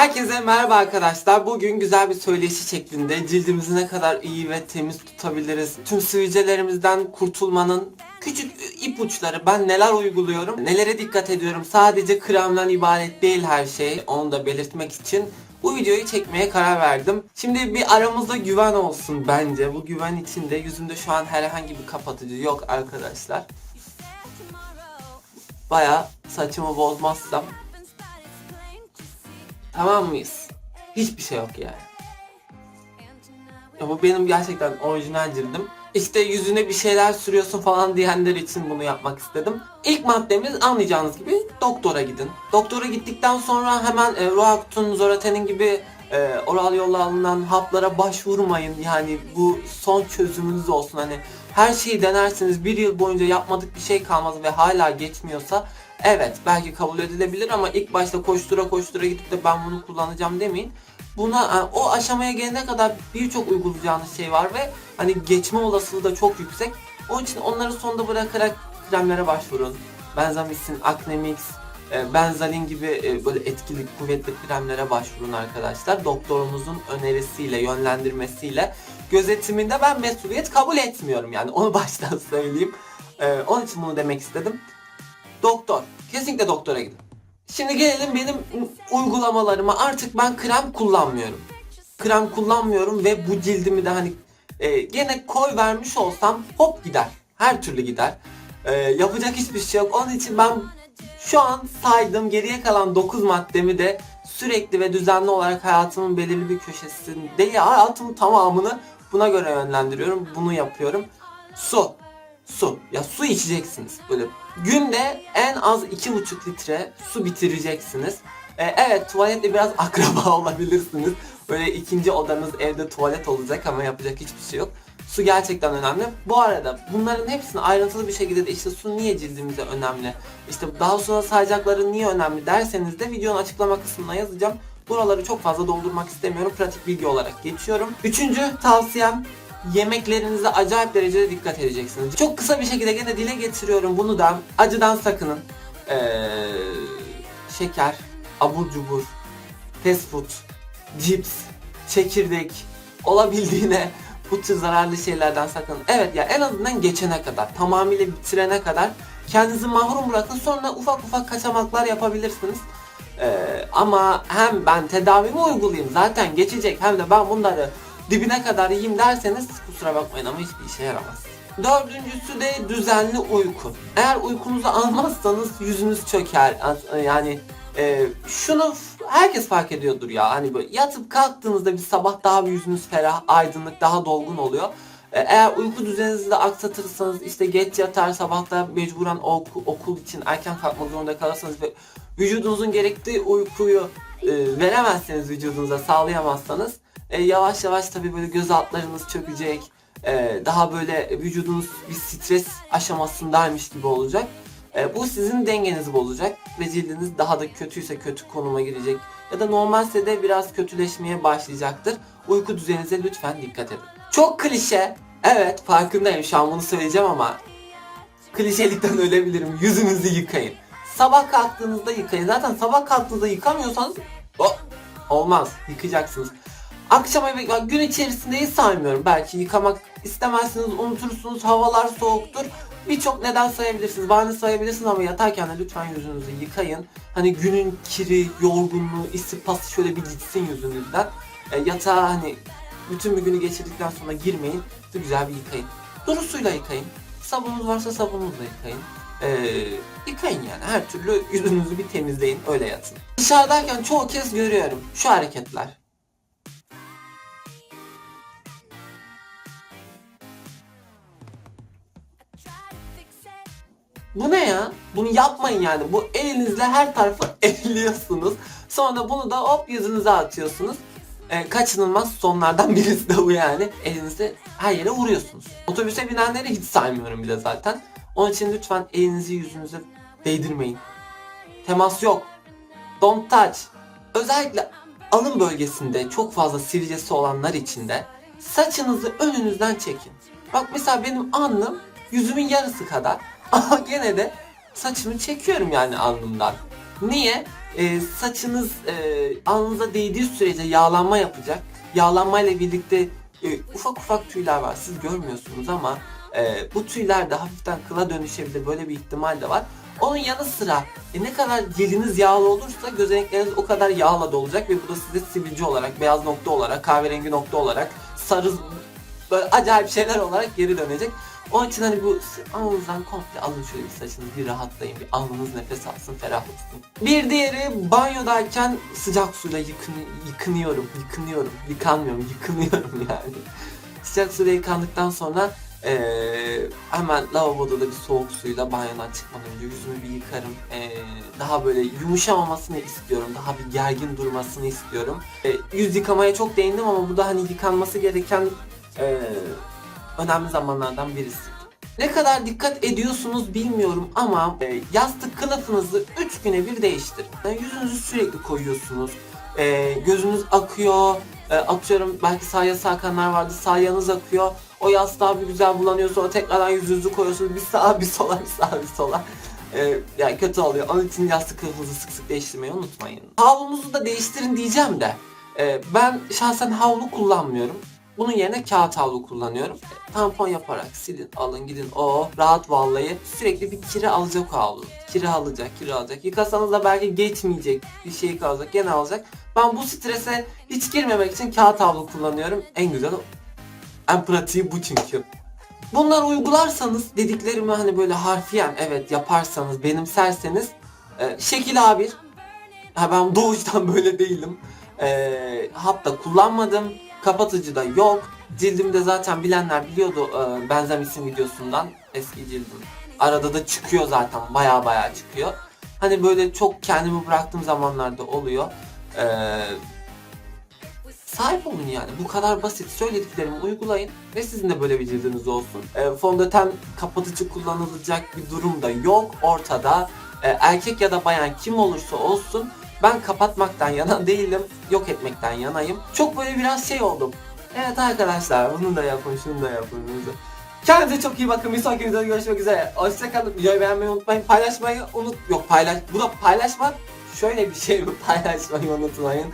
Herkese merhaba arkadaşlar. Bugün güzel bir söyleşi şeklinde cildimizi ne kadar iyi ve temiz tutabiliriz, tüm sivilcelerimizden kurtulmanın küçük ipuçları, ben neler uyguluyorum, nelere dikkat ediyorum. Sadece kremden ibaret değil her şey. Onu da belirtmek için bu videoyu çekmeye karar verdim. Şimdi bir aramızda güven olsun bence. Bu güven içinde yüzümde şu an herhangi bir kapatıcı yok arkadaşlar. Baya saçımı bozmazsam Tamam mıyız? Hiçbir şey yok yani. Ya bu benim gerçekten orijinal cildim. İşte yüzüne bir şeyler sürüyorsun falan diyenler için bunu yapmak istedim. İlk maddemiz anlayacağınız gibi doktora gidin. Doktora gittikten sonra hemen e, Roaktun, Zoratenin gibi e, oral yolla alınan haplara başvurmayın. Yani bu son çözümünüz olsun. Hani her şeyi denersiniz bir yıl boyunca yapmadık bir şey kalmaz ve hala geçmiyorsa evet belki kabul edilebilir ama ilk başta koştura koştura gidip de ben bunu kullanacağım demeyin. Buna e, o aşamaya gelene kadar birçok uygulayacağınız şey var ve hani geçme olasılığı da çok yüksek. Onun için onları sonda bırakarak kremlere başvurun. Benzamycin, Acnemix, e, Benzalin gibi e, böyle etkili, kuvvetli kremlere başvurun arkadaşlar. Doktorumuzun önerisiyle, yönlendirmesiyle, gözetiminde ben mesuliyet kabul etmiyorum yani onu baştan söyleyeyim. Onun için bunu demek istedim. Doktor. Kesinlikle doktora gidin. Şimdi gelelim benim uygulamalarıma. Artık ben krem kullanmıyorum. Krem kullanmıyorum ve bu cildimi de hani e, gene koy vermiş olsam hop gider. Her türlü gider. E, yapacak hiçbir şey yok. Onun için ben şu an saydığım geriye kalan 9 maddemi de sürekli ve düzenli olarak hayatımın belirli bir köşesinde ya hayatımın tamamını buna göre yönlendiriyorum. Bunu yapıyorum. Su. Su. Ya su içeceksiniz. Böyle günde en az 2,5 litre su bitireceksiniz. Ee, evet tuvaletle biraz akraba olabilirsiniz. Böyle ikinci odanız evde tuvalet olacak ama yapacak hiçbir şey yok. Su gerçekten önemli. Bu arada bunların hepsini ayrıntılı bir şekilde de işte su niye cildimize önemli, işte daha sonra sayacakları niye önemli derseniz de videonun açıklama kısmına yazacağım. Buraları çok fazla doldurmak istemiyorum. Pratik bilgi olarak geçiyorum. Üçüncü tavsiyem yemeklerinize acayip derecede dikkat edeceksiniz. Çok kısa bir şekilde gene dile getiriyorum bunu da. Acıdan sakının. Ee, şeker, abur cubur, fast food, cips, çekirdek olabildiğine bu tür zararlı şeylerden sakının. Evet ya en azından geçene kadar, tamamıyla bitirene kadar kendinizi mahrum bırakın. Sonra ufak ufak kaçamaklar yapabilirsiniz. Ee, ama hem ben tedavimi uygulayayım zaten geçecek hem de ben bunları dibine kadar yiyeyim derseniz kusura bakmayın ama hiçbir işe yaramaz. Dördüncüsü de düzenli uyku. Eğer uykunuzu almazsanız yüzünüz çöker. Yani e, şunu herkes fark ediyordur ya. Hani böyle yatıp kalktığınızda bir sabah daha bir yüzünüz ferah, aydınlık, daha dolgun oluyor. E, Eğer uyku düzeninizi de aksatırsanız işte geç yatar sabahta mecburen oku- okul için erken kalkmak zorunda kalırsanız ve vücudunuzun gerektiği uykuyu e, veremezseniz vücudunuza sağlayamazsanız e, yavaş yavaş tabii böyle göz altlarınız çökecek. E, daha böyle vücudunuz bir stres aşamasındaymış gibi olacak. E, bu sizin dengenizi bozacak ve cildiniz daha da kötüyse kötü konuma girecek ya da normalse de biraz kötüleşmeye başlayacaktır. Uyku düzeninize lütfen dikkat edin. Çok klişe. Evet farkındayım şu an bunu söyleyeceğim ama klişelikten ölebilirim. Yüzünüzü yıkayın. Sabah kalktığınızda yıkayın. Zaten sabah kalktığınızda yıkamıyorsanız oh, olmaz. Yıkayacaksınız. Akşam eve gün içerisinde hiç saymıyorum. Belki yıkamak istemezsiniz, unutursunuz, havalar soğuktur. Birçok neden sayabilirsiniz, bahane sayabilirsiniz ama yatarken de lütfen yüzünüzü yıkayın. Hani günün kiri, yorgunluğu, istipası şöyle bir gitsin yüzünüzden. E, yatağa hani bütün bir günü geçirdikten sonra girmeyin. Bir güzel bir yıkayın. Duru suyla yıkayın. Sabununuz varsa sabununuzla yıkayın. Ee, yıkayın yani her türlü yüzünüzü bir temizleyin öyle yatın. Dışarıdayken çoğu kez görüyorum şu hareketler. Bu ne ya? Bunu yapmayın yani. Bu elinizle her tarafı elliyorsunuz. Sonra bunu da hop yüzünüze atıyorsunuz. Ee, kaçınılmaz sonlardan birisi de bu yani. Elinizi her yere vuruyorsunuz. Otobüse binenleri hiç saymıyorum bile zaten. Onun için lütfen elinizi yüzünüze değdirmeyin. Temas yok. Don't touch. Özellikle alın bölgesinde çok fazla sivilcesi olanlar için de saçınızı önünüzden çekin. Bak mesela benim alnım yüzümün yarısı kadar ama gene de saçımı çekiyorum yani alnımdan. Niye? e, saçınız e, alnınıza değdiği sürece yağlanma yapacak. Yağlanmayla birlikte e, ufak ufak tüyler var. Siz görmüyorsunuz ama e, bu tüyler de hafiften kıla dönüşebilir. Böyle bir ihtimal de var. Onun yanı sıra e, ne kadar ciliniz yağlı olursa gözenekleriniz o kadar yağla da olacak ve bu da size sivilce olarak, beyaz nokta olarak, kahverengi nokta olarak, sarı böyle acayip şeyler olarak geri dönecek. Onun için hani bu alnınızdan komple alın şöyle bir saçınızı bir rahatlayın, bir alnınız nefes alsın, ferahlasın. Bir diğeri banyodayken sıcak suyla yıkın, yıkınıyorum, yıkınıyorum, yıkanmıyorum, yıkınıyorum yani. Sıcak suyla yıkandıktan sonra eee, hemen lavaboda da bir soğuk suyla banyodan çıkmadan önce yüzümü bir yıkarım. Eee, daha böyle yumuşamamasını istiyorum, daha bir gergin durmasını istiyorum. E, yüz yıkamaya çok değindim ama bu da hani yıkanması gereken eee, önemli zamanlardan birisi. Ne kadar dikkat ediyorsunuz bilmiyorum ama e, yastık kılıfınızı 3 güne bir değiştirin. Yani yüzünüzü sürekli koyuyorsunuz. E, gözünüz akıyor. E, atıyorum belki sağ yasa akanlar vardı. Sağ yanınız akıyor. O yastığa bir güzel bulanıyor sonra tekrardan yüzünüzü koyuyorsunuz. Bir sağa bir sola bir sağa bir sola. E, yani kötü oluyor. Onun için yastık kılıfınızı sık sık değiştirmeyi unutmayın. Havlunuzu da değiştirin diyeceğim de. e, ben şahsen havlu kullanmıyorum. Bunun yerine kağıt havlu kullanıyorum. Tampon yaparak silin, alın, gidin. O rahat vallahi. Sürekli bir kiri alacak havlu. Kiri alacak, kiri alacak. Yıkasanız da belki geçmeyecek. Bir şey kalacak, gene alacak. Ben bu strese hiç girmemek için kağıt havlu kullanıyorum. En güzel. En pratiği bu çünkü. Bunları uygularsanız dediklerimi hani böyle harfiyen evet yaparsanız benimserseniz e, şekil A1 ha ben doğuştan böyle değilim. E, hatta kullanmadım. Kapatıcı da yok. Cildimde zaten bilenler biliyordu e, benzemişsin videosundan eski cildim. Arada da çıkıyor zaten baya baya çıkıyor. Hani böyle çok kendimi bıraktığım zamanlarda oluyor. E, sahip olun yani. Bu kadar basit söylediklerimi uygulayın ve sizin de böyle bir cildiniz olsun. E, fondöten kapatıcı kullanılacak bir durum da yok ortada. E, erkek ya da bayan kim olursa olsun ben kapatmaktan yana değilim, yok etmekten yanayım. Çok böyle biraz şey oldum. Evet arkadaşlar bunu da yapın, şunu da yapın. Kendinize çok iyi bakın. Bir sonraki videoda görüşmek üzere. Hoşçakalın. Videoyu beğenmeyi unutmayın. Paylaşmayı unut... Yok paylaş... Bu da paylaşmak şöyle bir şey mi? Paylaşmayı unutmayın.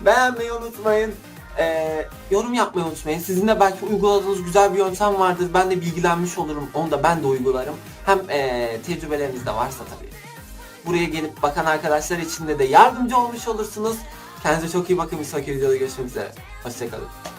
Beğenmeyi unutmayın. Ee, yorum yapmayı unutmayın. Sizin de belki uyguladığınız güzel bir yöntem vardır. Ben de bilgilenmiş olurum. Onu da ben de uygularım. Hem ee, tecrübeleriniz de varsa tabii. Buraya gelip bakan arkadaşlar için de, yardımcı olmuş olursunuz. Kendinize çok iyi bakın. Bir sonraki videoda görüşmek üzere. Hoşçakalın.